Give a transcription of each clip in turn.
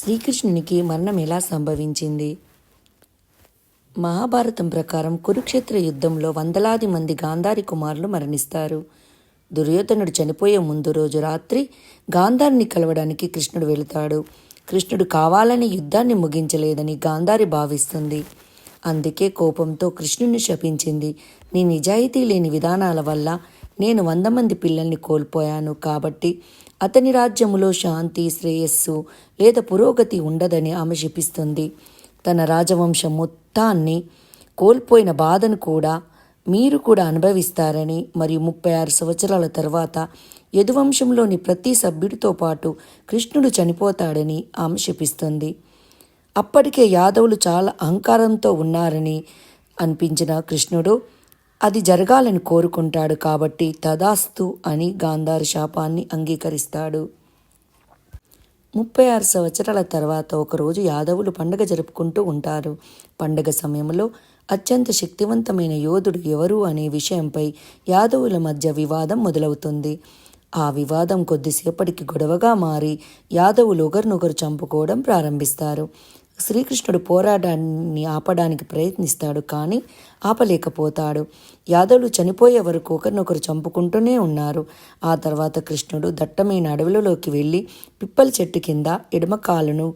శ్రీకృష్ణునికి మరణం ఎలా సంభవించింది? మహాభారతం ప్రకారం కురుక్షేత్ర యుద్ధంలో వందలాది మంది గాంధారి కుమారులు మరణిస్తారు. దుర్యోధనుడు చనిపోయే ముందు రోజు రాత్రి గాంధారిని కలవడానికి కృష్ణుడు వెళతాడు. కృష్ణుడు కావాలని యుద్ధాన్ని ముగించలేదని గాంధారి భావిస్తుంది. అందుకే కోపంతో కృష్ణుని శపించింది. నీ నిజాయితీ లేని విధానాల వల్ల నేను వంద మంది పిల్లల్ని కోల్పోయాను. కాబట్టి అతని రాజ్యములో శాంతి శ్రేయస్సు లేదా పురోగతి ఉండదని ఆమె శపిస్తుంది తన రాజవంశం మొత్తాన్ని కోల్పోయిన బాధను కూడా మీరు కూడా అనుభవిస్తారని మరియు ముప్పై ఆరు సంవత్సరాల తర్వాత యదువంశంలోని ప్రతి సభ్యుడితో పాటు కృష్ణుడు చనిపోతాడని ఆమె శపిస్తుంది అప్పటికే యాదవులు చాలా అహంకారంతో ఉన్నారని అనిపించిన కృష్ణుడు అది జరగాలని కోరుకుంటాడు కాబట్టి తదాస్తు అని గాంధారి శాపాన్ని అంగీకరిస్తాడు. ముప్పై ఆరు సంవత్సరాల తర్వాత ఒకరోజు యాదవులు పండగ జరుపుకుంటూ ఉంటారు. పండగ సమయంలో అత్యంత శక్తివంతమైన యోధుడు ఎవరు అనే విషయంపై యాదవుల మధ్య వివాదం మొదలవుతుంది. ఆ వివాదం కొద్దిసేపటికి గొడవగా మారి యాదవులు ఒకరినొకరు చంపుకోవడం ప్రారంభిస్తారు. శ్రీకృష్ణుడు పోరాటాన్ని ఆపడానికి ప్రయత్నిస్తాడు కానీ ఆపలేకపోతాడు. యాదవులు చనిపోయే వరకు ఒకరినొకరు చంపుకుంటూనే ఉన్నారు. ఆ తర్వాత కృష్ణుడు దట్టమైన అడవులలోకి వెళ్ళి పిప్పల చెట్టు కింద ఎడమకాలను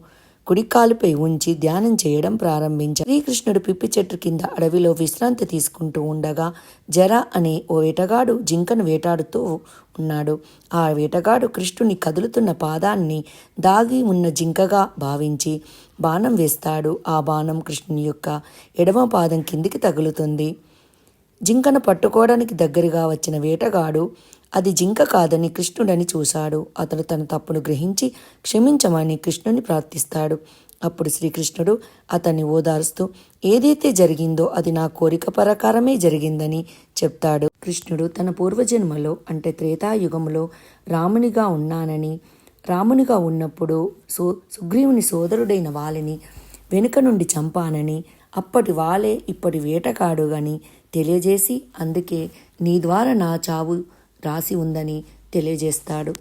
కుడికాలుపై ఉంచి ధ్యానం చేయడం ప్రారంభించారు. శ్రీకృష్ణుడు పిప్పి చెట్టు కింద అడవిలో విశ్రాంతి తీసుకుంటూ ఉండగా జర అనే ఓ వేటగాడు జింకను వేటాడుతూ ఉన్నాడు. ఆ వేటగాడు కృష్ణుని కదులుతున్న పాదాన్ని దాగి ఉన్న జింకగా భావించి బాణం వేస్తాడు. ఆ బాణం కృష్ణుని యొక్క ఎడమ పాదం కిందికి తగులుతుంది. జింకను పట్టుకోవడానికి దగ్గరగా వచ్చిన వేటగాడు అది జింక కాదని కృష్ణుడని చూశాడు. అతడు తన తప్పును గ్రహించి క్షమించమని కృష్ణుని ప్రార్థిస్తాడు. అప్పుడు శ్రీకృష్ణుడు అతన్ని ఓదారుస్తూ ఏదైతే జరిగిందో అది నా కోరిక ప్రకారమే జరిగిందని చెప్తాడు. కృష్ణుడు తన పూర్వజన్మలో అంటే త్రేతాయుగంలో రామునిగా ఉన్నానని రామునిగా ఉన్నప్పుడు సో సుగ్రీవుని సోదరుడైన వాలిని వెనుక నుండి చంపానని అప్పటి వాలే ఇప్పటి వేటకాడుగని తెలియజేసి అందుకే నీ ద్వారా నా చావు రాసి ఉందని తెలియజేస్తాడు.